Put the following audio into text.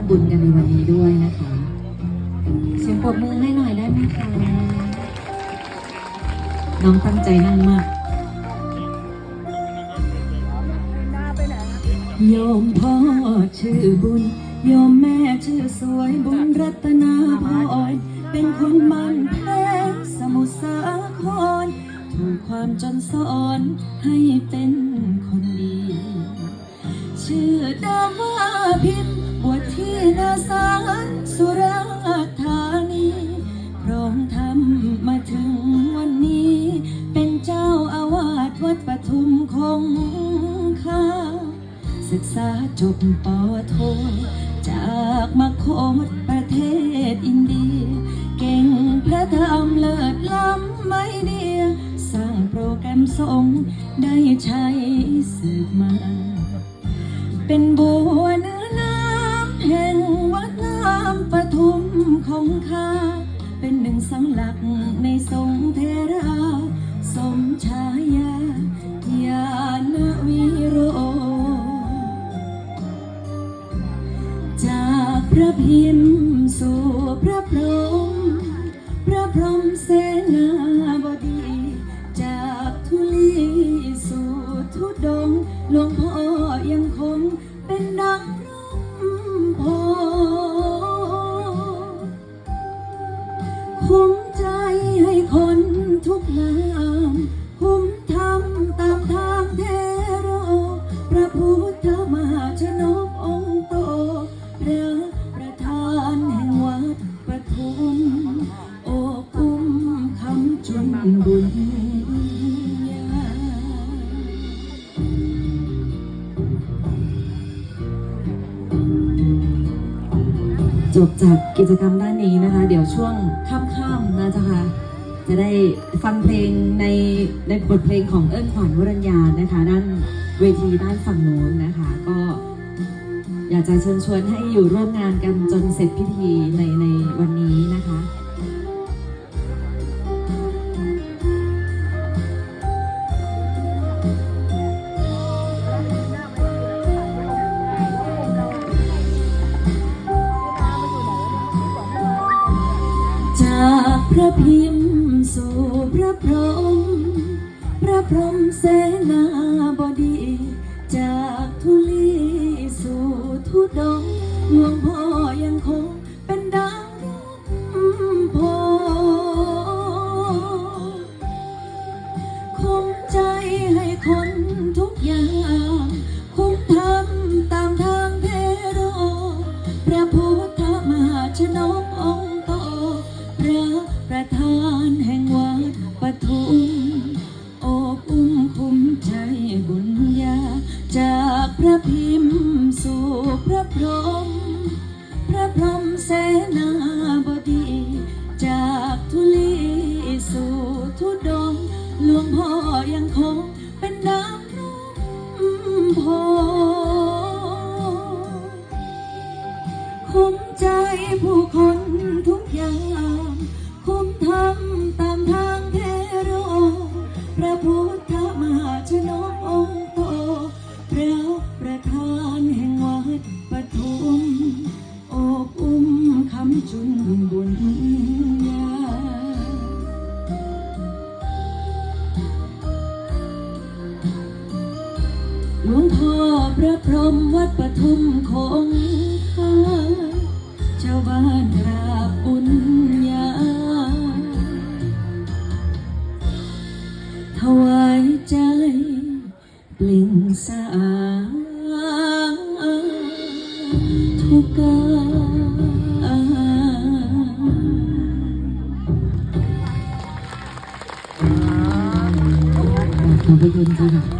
วมบุญกันในวันนี้ด้วยนะคะ เสียงปรบมือให้หน่อยได้ไหมคะ น้องตั้งใจนั่งมากโยมพ่อชื่อบุญ โยมแม่ชื่อสวยบุญรัตนาพรเป็นคนบ้านแพงสมุทรสาคร ถูกความจนสอนให้เป็น ศึกษาจบปอโท จากมคตประเทศอินเดีย เก่งพระธรรมเลิศล้ำไม่เดีย สร้างโปรแกรมส่งได้ใช้สืบมา เป็นบัวเนื้อน้ำแห่งวัดน้ำปทุมคงคาเป็นหนึ่งสำหลักในสงเท พระพิมพ์สู่พระพรหมพระพรหมเสนาบดี จากทุลีสู่ทุดงหลวง จบจากกิจกรรมด้านนี้นะคะ เดี๋ยวช่วงค่ำๆนะจ๊ะคะจะได้ฟังเพลงในในบทเพลงของเอิ้นขวัญวรัญญานะคะ ด้านเวทีด้านฝั่งโน้นนะคะ ก็อยากจะเชิญชวนให้อยู่ร่วมงานกันจนเสร็จพิธีในในวันนี้นะคะ ระพิมพ์สู่พระพรหมพระพรหมเสนาบดี จากทุลีสู่ทุดงหลวงพ่อยังคง จากพระพิมพ์สู่พระพรหมพระพรหมเสนาบดี จากทุลีสู่ทุดงหลวงพ่อยังคงเป็นน้ำร่มโพคุ้มใจผู้คนทุกอย่าง คุ้มทำตามทาง หลวงพ่อพระพรหมวัดปทุมคงคาชาวบ้านกราบบุญญาถวายใจเปล่งสาทุกกาขอบคุณค่ะ